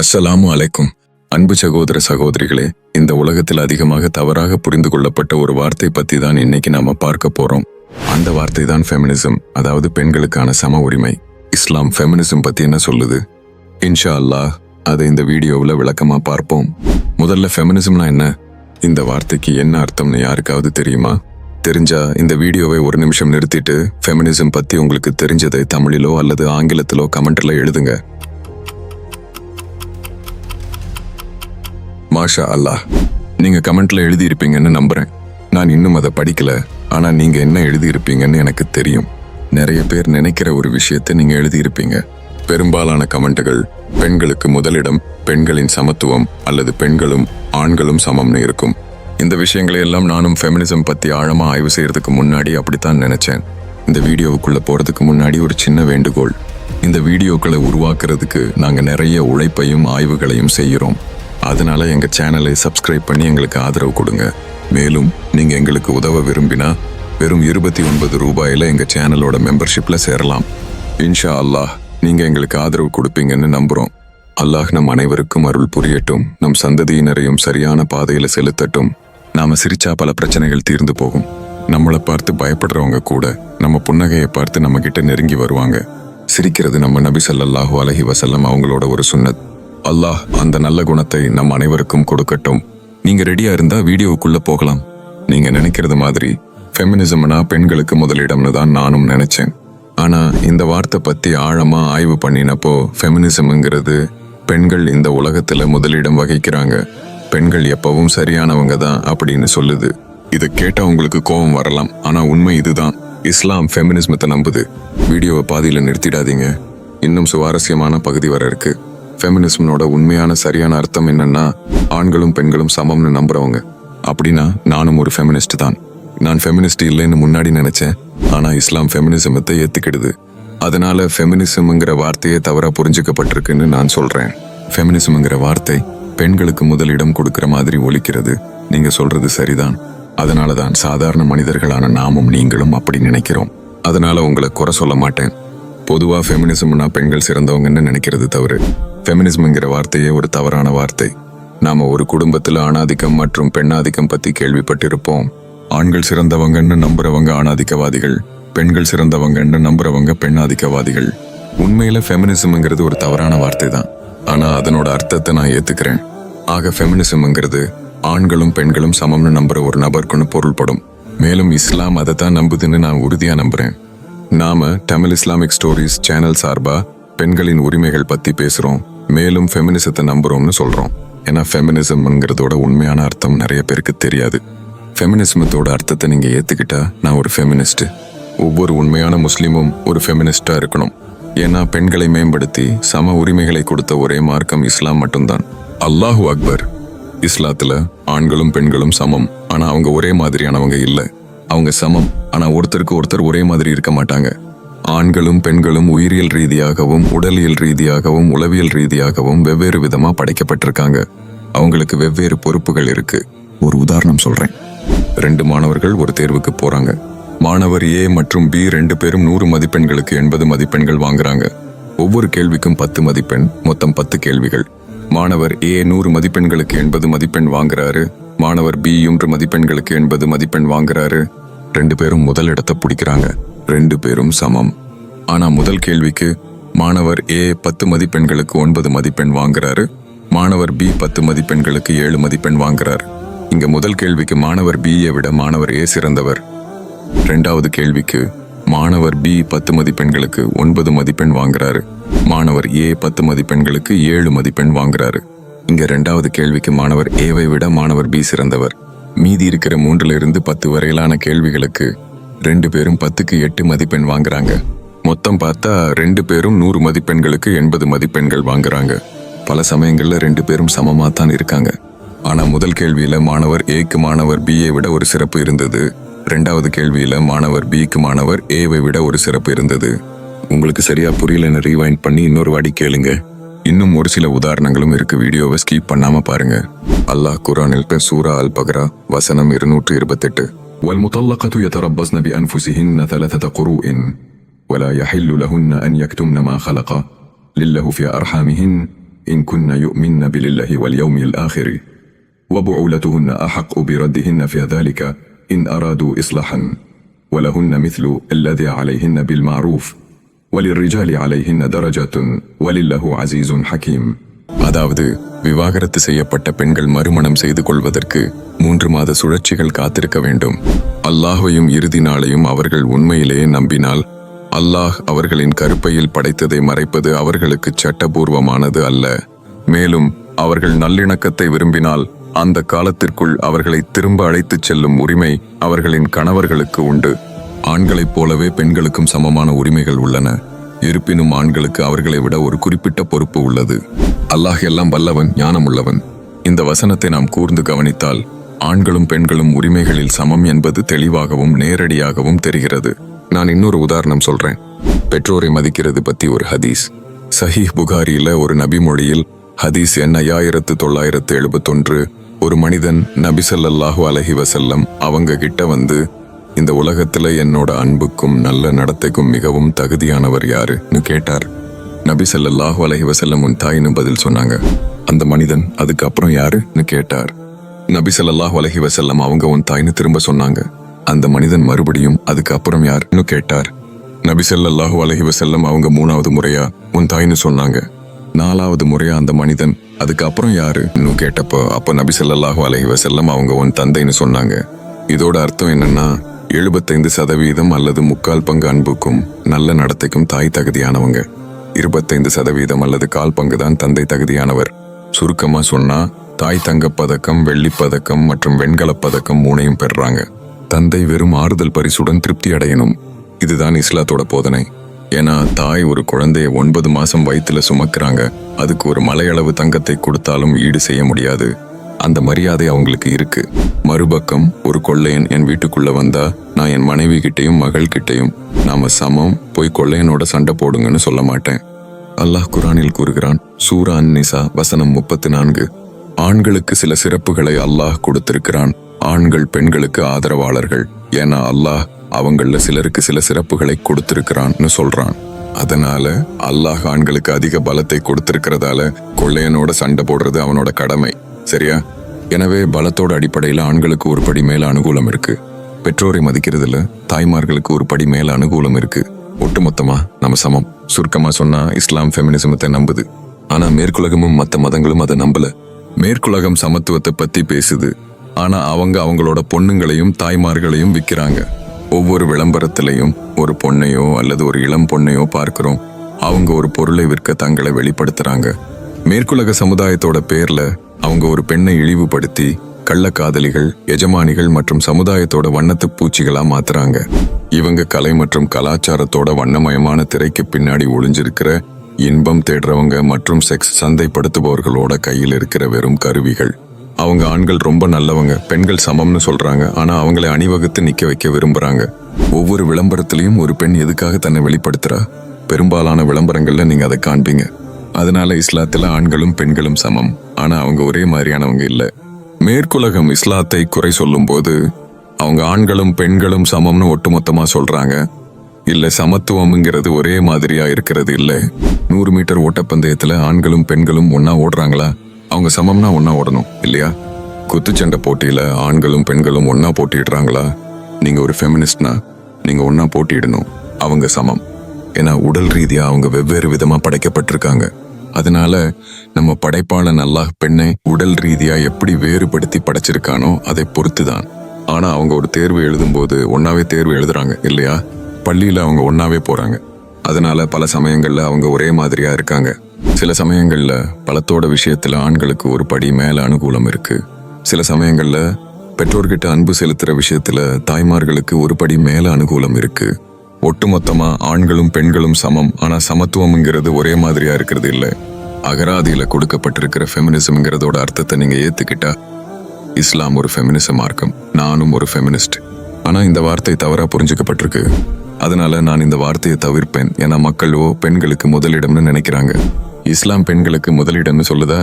அஸ்ஸலாமு அலைக்கும். அன்பு சகோதர சகோதரிகளே இந்த உலகத்தில் அதிகமாக தவறாக புரிந்து கொள்ளப்பட்ட ஒரு வார்த்தை பத்தி தான் இன்னைக்கு நாம பார்க்க போறோம். அந்த வார்த்தை தான் ஃபெமினிசம் அதாவது பெண்களுக்கான சம உரிமை. இஸ்லாம் ஃபெமினிசம் பத்தி என்ன சொல்லுது? இன்ஷா அல்லாஹ் அதை இந்த வீடியோவில் விளக்கமா பார்ப்போம். முதல்ல ஃபெமினிசம்னா என்ன? இந்த வார்த்தைக்கு என்ன அர்த்தம்னு யாருக்காவது தெரியுமா? தெரிஞ்சா இந்த வீடியோவை ஒரு நிமிஷம் நிறுத்திட்டு ஃபெமினிசம் பத்தி உங்களுக்கு தெரிஞ்சதை தமிழிலோ அல்லது ஆங்கிலத்திலோ கமெண்ட்ல எழுதுங்க. மாஷா அல்லாஹ். நீங்கள் கமெண்ட்டில் எழுதியிருப்பீங்கன்னு நம்புகிறேன் நான் இன்னும் அதை படிக்கல. ஆனால் நீங்கள் என்ன எழுதியிருப்பீங்கன்னு எனக்கு தெரியும். நிறைய பேர் நினைக்கிற ஒரு விஷயத்தை நீங்கள் எழுதியிருப்பீங்க. பெரும்பாலான கமெண்ட்டுகள் பெண்களுக்கு முதலிடம் பெண்களின் சமத்துவம் அல்லது பெண்களும் ஆண்களும் சமம்னு இருக்கும். இந்த விஷயங்களை எல்லாம் நானும் ஃபெமினிசம் பற்றி ஆழமாக ஆய்வு செய்கிறதுக்கு முன்னாடி அப்படித்தான் நினச்சேன். இந்த வீடியோவுக்குள்ளே போகிறதுக்கு முன்னாடி ஒரு சின்ன வேண்டுகோள். இந்த வீடியோக்களை உருவாக்குறதுக்கு நாங்கள் நிறைய உழைப்பையும் ஆய்வுகளையும் செய்கிறோம். அதனால எங்கள் சேனலை சப்ஸ்கிரைப் பண்ணி எங்களுக்கு ஆதரவு கொடுங்க. மேலும் நீங்கள் எங்களுக்கு உதவ விரும்பினா வெறும் இருபத்தி ஒன்பது ரூபாயில எங்கள் சேனலோட மெம்பர்ஷிப்பில் சேரலாம். இன்ஷா அல்லாஹ் நீங்கள் எங்களுக்கு ஆதரவு கொடுப்பீங்கன்னு நம்புகிறோம் அல்லாஹ் நம் அனைவருக்கும் அருள் புரியட்டும். நம் சந்ததியினரையும் சரியான பாதையில் செலுத்தட்டும். நாம் சிரிச்சா பல பிரச்சனைகள் தீர்ந்து போகும். நம்மளை பார்த்து பயப்படுறவங்க கூட நம்ம புன்னகையை பார்த்து நம்மக்கிட்ட நெருங்கி வருவாங்க. சிரிக்கிறது நம்ம நபி ஸல்லல்லாஹு அலஹி வசல்லம் அவங்களோட ஒரு சுன்னத். அல்லாஹ் அந்த நல்ல குணத்தை நம் அனைவருக்கும் கொடுக்கட்டும். நீங்க ரெடியா இருந்தா வீடியோவுக்குள்ள போகலாம். நீங்க நினைக்கிறது மாதிரி ஃபெமினிசம்னா பெண்களுக்கு முதலிடம்னு தான் நானும் நினைச்சேன். ஆனா இந்த வார்த்தை பத்தி ஆழமா ஆய்வு பண்ணினப்போ ஃபெமினிசம்ங்கிறது பெண்கள் இந்த உலகத்துல முதலிடம் வகிக்கிறாங்க. பெண்கள் எப்பவும் சரியானவங்க தான் அப்படின்னு சொல்லுது. இதை கேட்டால் உங்களுக்கு கோபம் வரலாம். ஆனா உண்மை இதுதான். இஸ்லாம் ஃபெமினிசமத்தை நம்புது. வீடியோவை பாதியில நிறுத்திடாதீங்க. இன்னும் சுவாரஸ்யமான பகுதி வர இருக்குது ஃபெமினிசம்னோட உண்மையான சரியான அர்த்தம் என்னன்னா ஆண்களும் பெண்களும் சமம்னு நம்புறவங்க. அப்படின்னா நானும் ஒரு ஃபெமினிஸ்ட் தான். நான் ஃபெமினிஸ்ட் இல்லைன்னு முன்னாடி நினைச்சேன். ஆனா இஸ்லாம் ஃபெமினிசமத்தை ஏத்துக்கிடுது. அதனால ஃபெமினிசம்ங்கிற வார்த்தையே தவறா புரிஞ்சுக்கப்பட்டிருக்குன்னு நான் சொல்றேன். ஃபெமினிசம்ங்கிற வார்த்தை பெண்களுக்கு முதலிடம் கொடுக்கிற மாதிரி ஒழிக்கிறது நீங்க சொல்றது சரிதான். அதனால தான் சாதாரண மனிதர்களான நாமும் நீங்களும் அப்படி நினைக்கிறோம். அதனால உங்களை குறை சொல்ல மாட்டேன். பொதுவாக ஃபெமினிசம்னா பெண்கள் சிறந்தவங்கன்னு நினைக்கிறது தவறு. ஃபெமினிசம்ங்கிற வார்த்தையே ஒரு தவறான வார்த்தை. நாம் ஒரு குடும்பத்தில் ஆணாதிக்கம் மற்றும் பெண்ணாதிக்கம் பற்றி கேள்விப்பட்டிருப்போம். ஆண்கள் சிறந்தவங்கன்னு நம்புறவங்க ஆணாதிக்கவாதிகள் பெண்கள் சிறந்தவங்கன்னு நம்புறவங்க பெண்ணாதிக்கவாதிகள். உண்மையில ஃபெமினிசம்ங்கிறது ஒரு தவறான வார்த்தை தான் ஆனால் அதனோட அர்த்தத்தை நான் ஏற்றுக்கிறேன் ஆக ஃபெமினிசம்ங்கிறது ஆண்களும் பெண்களும் சமம்னு நம்புற ஒரு நபருக்குன்னு பொருள்படும். மேலும் இஸ்லாம் அதை தான் நம்புதுன்னு நான் உறுதியாக நம்புறேன். நாம தமிழ் இஸ்லாமிக் ஸ்டோரிஸ் சேனல் சார்பா பெண்களின் உரிமைகள் பத்தி பேசுறோம். மேலும் ஃபெமினிசத்தை நம்புறோம்னு சொல்றோம். ஏன்னா ஃபெமினிசம்ங்கிறதோட உண்மையான அர்த்தம் நிறைய பேருக்கு தெரியாது. ஃபெமினிசமத்தோட அர்த்தத்தை நீங்க ஏத்துக்கிட்டா நான் ஒரு ஃபெமினிஸ்ட் ஒவ்வொரு உண்மையான முஸ்லீமும் ஒரு ஃபெமினிஸ்டா இருக்கணும். ஏன்னா பெண்களை மேம்படுத்தி சம உரிமைகளை கொடுத்த ஒரே மார்க்கம் இஸ்லாம் மட்டும்தான். அல்லாஹூ அக்பர். இஸ்லாத்துல ஆண்களும் பெண்களும் சமம். ஆனா அவங்க ஒரே மாதிரியானவங்க இல்லை. அவங்க சமம். ஆனால் ஒருத்தருக்கு ஒருத்தர் ஒரே மாதிரி இருக்க மாட்டாங்க. ஆண்களும் பெண்களும் உயிரியல் ரீதியாகவும் உடலியல் ரீதியாகவும் உளவியல் ரீதியாகவும் வெவ்வேறு விதமாக படைக்கப்பட்டிருக்காங்க. அவங்களுக்கு வெவ்வேறு பொறுப்புகள் இருக்கு. ஒரு உதாரணம் சொல்றேன். ரெண்டு மாணவர்கள் ஒரு தேர்வுக்கு போறாங்க. மாணவர் ஏ மற்றும் பி ரெண்டு பேரும் நூறு மதிப்பெண்களுக்கு எண்பது மதிப்பெண்கள் வாங்குறாங்க. ஒவ்வொரு கேள்விக்கும் பத்து மதிப்பெண் மொத்தம் பத்து கேள்விகள். மாணவர் ஏ நூறு மதிப்பெண்களுக்கு எண்பது மதிப்பெண் வாங்குறாரு. மாணவர் பி மூன்று மதிப்பெண்களுக்கு எண்பது மதிப்பெண் வாங்குறாரு. ரெண்டு பேரும் முதல் இடத்தை பிடிக்கிறாங்க. ரெண்டு பேரும் சமம். ஆனா முதல் கேள்விக்கு மாணவர் ஏ பத்து மதிப்பெண்களுக்கு ஒன்பது மதிப்பெண் வாங்குறாரு. மாணவர் பி பத்து மதிப்பெண்களுக்கு ஏழு மதிப்பெண் வாங்குறார். இங்க முதல் கேள்விக்கு மாணவர் பியை விட மாணவர் ஏ சிறந்தவர். ரெண்டாவது கேள்விக்கு மாணவர் பி பத்து மதிப்பெண்களுக்கு ஒன்பது மதிப்பெண் வாங்குறாரு. மாணவர் ஏ பத்து மதிப்பெண்களுக்கு ஏழு மதிப்பெண் வாங்குறாரு. இங்க ரெண்டாவது கேள்விக்கு மாணவர் ஏவை விட மாணவர் பி சிறந்தவர். மீதி இருக்கிற மூன்றுல இருந்து பத்து வரையிலான கேள்விகளுக்கு ரெண்டு பேரும் பத்துக்கு எட்டு மதிப்பெண் வாங்குறாங்க. மொத்தம் பார்த்தா ரெண்டு பேரும் நூறு மதிப்பெண்களுக்கு எண்பது மதிப்பெண்கள் வாங்குறாங்க. பல சமயங்களில் ரெண்டு பேரும் சமமாக தான் இருக்காங்க. ஆனா முதல் கேள்வியில மாணவர் ஏக்கு மாணவர் பிஏ விட ஒரு சிறப்பு இருந்தது. ரெண்டாவது கேள்வியில மாணவர் பிக்கு மாணவர் ஏவை விட ஒரு சிறப்பு இருந்தது. உங்களுக்கு சரியா புரியலன்னு ரீவைண்ட் பண்ணி இன்னொரு வாடி கேளுங்க. இன்னும் ஒரு சில உதாரணங்களும் இருக்கு வீடியோவை ஸ்கிப் பண்ணாம பாருங்க அல்லாஹ் குரானில் சூரா அல் பக்ரா வசனம் இருநூற்று இருபத்தெட்டு والمطلقة يتربصن بأنفسهن ثلاثة قروء ولا يحل لهن أن يكتمن ما خلق لله في أرحامهن إن كن يؤمن بالله واليوم الآخر وبعولتهن أحق بردهن في ذلك إن أرادوا إصلاحا ولهن مثل الذي عليهن بالمعروف வலிர்ரிஜாலி அலைஹின் தரஜத்துன் வலில்லஹு அசீசுன் ஹக்கீம் அதாவது விவாகரத்து செய்யப்பட்ட பெண்கள் மறுமணம் செய்து கொள்வதற்கு மூன்று மாத சுழற்சிகள் காத்திருக்க வேண்டும். அல்லாஹையும் இறுதி நாளையும் அவர்கள் உண்மையிலேயே நம்பினால் அல்லாஹ் அவர்களின் கருப்பையில் படைத்ததை மறைப்பது அவர்களுக்கு சட்டபூர்வமானது அல்ல. மேலும் அவர்கள் நல்லிணக்கத்தை விரும்பினால் அந்த காலத்திற்குள் அவர்களை திரும்ப அழைத்துச் செல்லும் உரிமை அவர்களின் கணவர்களுக்கு உண்டு. ஆண்களைப் போலவே பெண்களுக்கும் சமமான உரிமைகள் உள்ளன. இருப்பினும் ஆண்களுக்கு அவர்களை விட ஒரு குறிப்பிட்ட பொறுப்பு உள்ளது. அல்லாஹ் எல்லாம் வல்லவன் ஞானம் உள்ளவன் இந்த வசனத்தை நாம் கூர்ந்து கவனித்தால் ஆண்களும் பெண்களும் உரிமைகளில் சமம் என்பது தெளிவாகவும் நேரடியாகவும் தெரிகிறது. நான் இன்னொரு உதாரணம் சொல்றேன். பெற்றோரை மதிக்கிறது பத்தி ஒரு ஹதீஸ். சஹீஹ் புகாரியில ஒரு நபி மொழியில் ஹதீஸ் என் ஐயாயிரத்து தொள்ளாயிரத்து எழுபத்தொன்று ஒரு மனிதன் நபி அலஹி வசல்லம் அவங்க கிட்ட வந்து இந்த உலகத்துல என்னோட அன்புக்கும் நல்ல நடத்தைக்கும் மிகவும் தகுதியானவர் யாருன்னு கேட்டார். நபி ஸல்லல்லாஹு அலைஹி வஸல்லம் உன் தாயின்னு பதில் சொன்னாங்க. அந்த மனிதன் அதுக்கப்புறம் யாருன்னு கேட்டார். நபி ஸல்லல்லாஹு அலைஹி செல்லம் அவங்க உன் தாயின்னு திரும்ப சொன்னாங்க. அந்த மனிதன் மறுபடியும் அதுக்கப்புறம் யாருன்னு கேட்டார். நபி ஸல்லல்லாஹு அலைஹி வஸல்லம் அவங்க மூணாவது முறையா உன் தாயின்னு சொன்னாங்க. நாலாவது முறையா அந்த மனிதன் அதுக்கப்புறம் யாருன்னு கேட்டப்போ அப்போ நபி ஸல்லல்லாஹு அலைஹி வஸல்லம் அவங்க உன் தந்தைன்னு சொன்னாங்க. இதோட அர்த்தம் என்னன்னா எழுபத்தைந்து சதவீதம் அல்லது முக்கால் பங்கு அன்புக்கும் நல்ல நடத்தைக்கும் தாய் தகுதியானவங்க. இருபத்தைந்து சதவீதம் அல்லது கால் பங்கு தான் தந்தை தகுதியானவர். சுருக்கமாக சொன்னா தாய் தங்கப் பதக்கம் வெள்ளிப் பதக்கம் மற்றும் வெண்கலப் பதக்கம் மூணையும் பெறுறாங்க. தந்தை வெறும் ஆறுதல் பரிசுடன் திருப்தி அடையணும். இதுதான் இஸ்லாத்தோட போதனை. ஏன்னா தாய் ஒரு குழந்தைய ஒன்பது மாசம் வயிற்றுல சுமக்கிறாங்க. அதுக்கு ஒரு மலையளவு தங்கத்தை கொடுத்தாலும் ஈடு செய்ய முடியாது. அந்த மரியாதை அவங்களுக்கு இருக்கு. மறுபக்கம் ஒரு கொள்ளையன் என் வீட்டுக்குள்ள வந்தா நான் என் மனைவி கிட்டையும் மகள் கிட்டையும் நாம சமம் போய் கொள்ளையனோட சண்டை போடுங்கன்னு சொல்ல மாட்டேன். அல்லாஹ் குரானில் கூறுகிறான் சூரா நிசா வசனம் முப்பத்து நான்கு. ஆண்களுக்கு சில சிறப்புகளை அல்லாஹ் கொடுத்திருக்கிறான். ஆண்கள் பெண்களுக்கு ஆதரவாளர்கள். ஏன்னா அல்லாஹ் அவங்கள சிலருக்கு சில சிறப்புகளை கொடுத்திருக்கிறான்னு சொல்றான். அதனால அல்லாஹ் ஆண்களுக்கு அதிக பலத்தை கொடுத்திருக்கிறதால கொள்ளையனோட சண்டை போடுறது அவனோட கடமை. சரியா? எனவே பலத்தோட அடிப்படையில் ஆண்களுக்கு ஒரு படி மேல அனுகூலம் இருக்கு. பெற்றோரை மதிக்கிறதுல தாய்மார்களுக்கு ஒரு படி மேல அனுகூலம் இருக்கு. ஒட்டுமொத்தமா நம்ம சமம். சுருக்கமா சொன்னா இஸ்லாம் ஃபெமினிசமத்தை நம்புது. ஆனா மேற்குலகமும் மற்ற மதங்களும் அதை நம்பல. மேற்குலகம் சமத்துவத்தை பத்தி பேசுது. ஆனா அவங்க அவங்களோட பொண்ணுங்களையும் தாய்மார்களையும் விற்கிறாங்க ஒவ்வொரு விளம்பரத்திலையும் ஒரு பொண்ணையோ அல்லது ஒரு இளம் பொண்ணையோ பார்க்கிறோம். அவங்க ஒரு பொருளை விற்க தங்களை வெளிப்படுத்துறாங்க. மேற்குலக சமுதாயத்தோட பேர்ல அவங்க ஒரு பெண்ணை இழிவுபடுத்தி கள்ளக்காதலிகள் எஜமானிகள் மற்றும் சமுதாயத்தோட வண்ணத்து பூச்சிகளா மாத்துறாங்க. இவங்க கலை மற்றும் கலாச்சாரத்தோட வண்ணமயமான திரைக்கு பின்னாடி ஒளிஞ்சிருக்கிற இன்பம் தேடுறவங்க மற்றும் செக்ஸ் சந்தைப்படுத்துபவர்களோட கையில் இருக்கிற வெறும் கருவிகள். அவங்க ஆண்கள் ரொம்ப நல்லவங்க பெண்கள் சமம்னு சொல்றாங்க. ஆனா அவங்களை அணிவகுத்து நிக்க வைக்க விரும்புறாங்க. ஒவ்வொரு விளம்பரத்திலையும் ஒரு பெண் எதுக்காக தன்னை வெளிப்படுத்துறா? பெரும்பாலான விளம்பரங்கள்ல நீங்க அதை காண்பீங்க. அதனால இஸ்லாத்தில் ஆண்களும் பெண்களும் சமம். ஆனால் அவங்க ஒரே மாதிரியானவங்க இல்லை. மேற்குலகம் இஸ்லாத்தை குறை சொல்லும்போது அவங்க ஆண்களும் பெண்களும் சமம்னு ஒட்டுமொத்தமாக சொல்கிறாங்க இல்லை சமத்துவம்ங்கிறது ஒரே மாதிரியாக இருக்கிறது இல்லை. நூறு மீட்டர் ஓட்டப்பந்தயத்தில் ஆண்களும் பெண்களும் ஒன்றா ஓடுறாங்களா? அவங்க சமம்னா ஒன்றா ஓடணும் இல்லையா? குத்துச்சண்டை போட்டியில் ஆண்களும் பெண்களும் ஒன்றா போட்டிடுறாங்களா நீங்கள் ஒரு ஃபெமினிஸ்ட்னா நீங்கள் ஒன்றா போட்டியிடணும் அவங்க சமம். ஏன்னா உடல் ரீதியாக அவங்க வெவ்வேறு விதமாக படைக்கப்பட்டிருக்காங்க. அதனால நம்ம படைப்பாளன் அல்லாஹ் பெண்ணை உடல் ரீதியா எப்படி வேறுபடுத்தி படைச்சிருக்கானோ அதை பொறுத்துதான். ஆனா அவங்க ஒரு தேர்வு எழுதும்போது ஒன்னாவே தேர்வு எழுதுறாங்க இல்லையா? பள்ளியில அவங்க ஒன்னாவே போறாங்க. அதனால பல சமயங்கள்ல அவங்க ஒரே மாதிரியா இருக்காங்க. சில சமயங்கள்ல பலத்தோட விஷயத்துல ஆண்களுக்கு ஒரு படி மேல அனுகூலம் இருக்கு. சில சமயங்கள்ல பெற்றோர்கிட்ட அன்பு செலுத்துற விஷயத்துல தாய்மார்களுக்கு ஒரு படி மேல அனுகூலம் இருக்கு. ஒட்டுமொத்தமா ஆண்களும் பெண்களும் சமம் ஆனா சமத்துவம்ங்கிறது ஒரே மாதிரியா இருக்கிறது இல்லை. அகராதியில கொடுக்கப்பட்டிருக்கிற ஃபெமினிசம்ங்கிறதோட அர்த்தத்தை நீங்க ஏத்துக்கிட்டா இஸ்லாம் ஒரு ஃபெமினிச மார்க்கம் நானும் ஒரு ஃபெமினிஸ்ட் ஆனா இந்த வார்த்தை தவறா புரிஞ்சுக்கப்பட்டிருக்கு. அதனால நான் இந்த வார்த்தையை தவிர்ப்பேன். ஏன்னா மக்களோ பெண்களுக்கு முதலிடம்னு நினைக்கிறாங்க. இஸ்லாம் பெண்களுக்கு முதலிடம்னு சொல்லுதா?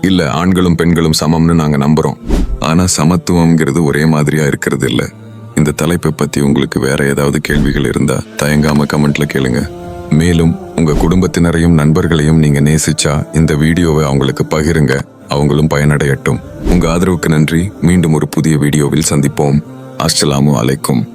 இல்ல ஆண்களும் பெண்களும் சமம்னு நாங்க நம்புறோம். ஆனா சமத்துவம்ங்கிறது ஒரே மாதிரியா இருக்கிறது இல்லை. இந்த தலைப்பை பத்தி உங்களுக்கு வேற ஏதாவது கேள்விகள் இருந்தா தயங்காம கமெண்ட்ல கேளுங்க. மேலும் உங்க குடும்பத்தினரையும் நண்பர்களையும் நீங்க நேசிச்சா இந்த வீடியோவை அவங்களுக்கு பகிருங்க. அவங்களும் பயனடையட்டும். உங்க ஆதரவுக்கு நன்றி. மீண்டும் ஒரு புதிய வீடியோவில் சந்திப்போம். அஸ்ஸலாமு அலைக்கும்.